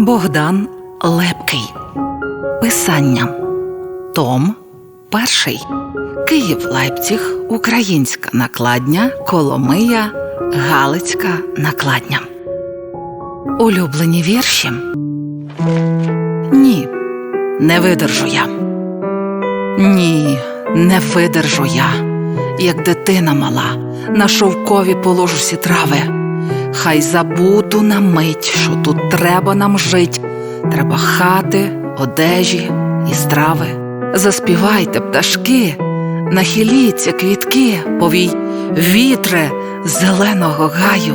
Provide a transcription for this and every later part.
Богдан Лепкий. Писання. Том перший. Київ Лейпціг. Українська накладня. Коломия. Галицька накладня. Улюблені вірші. Ні, не видержу я. Ні, не видержу я, як дитина мала, на шовкові положу сі трави. Хай забуду на мить, що тут треба нам жить. Треба хати, одежі і страви. Заспівайте, пташки, нахиліться квітки, повій вітре зеленого гаю.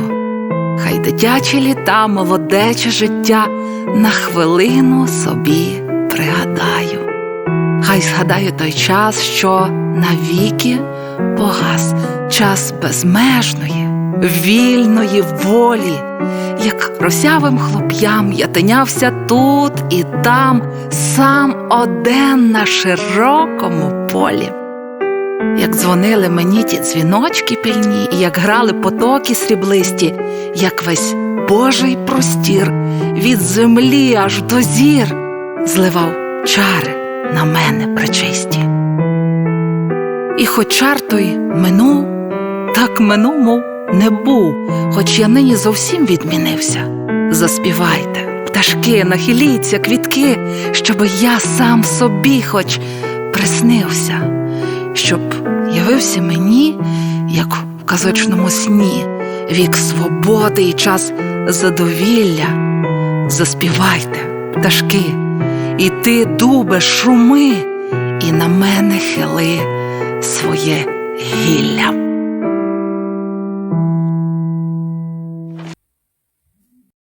Хай дитячі літа, молодече життя на хвилину собі пригадаю. Хай згадаю той час, що навіки погас, час безмежної, вільної волі, як росявим хлоп'ям я тинявся тут і там, сам один на широкому полі. Як дзвонили мені ті дзвіночки пільні, і як грали потоки сріблисті, як весь Божий простір від землі аж до зір зливав чари на мене пречисті. І хоч чар той минув, так минув, мов не був, хоч я нині зовсім відмінився. Заспівайте, пташки, нахиліться, квітки, щоби я сам собі хоч приснився, щоб явився мені, як в казочному сні, вік свободи і час задовілля. Заспівайте, пташки, і ти, дубе, шуми, і на мене хили своє гілля.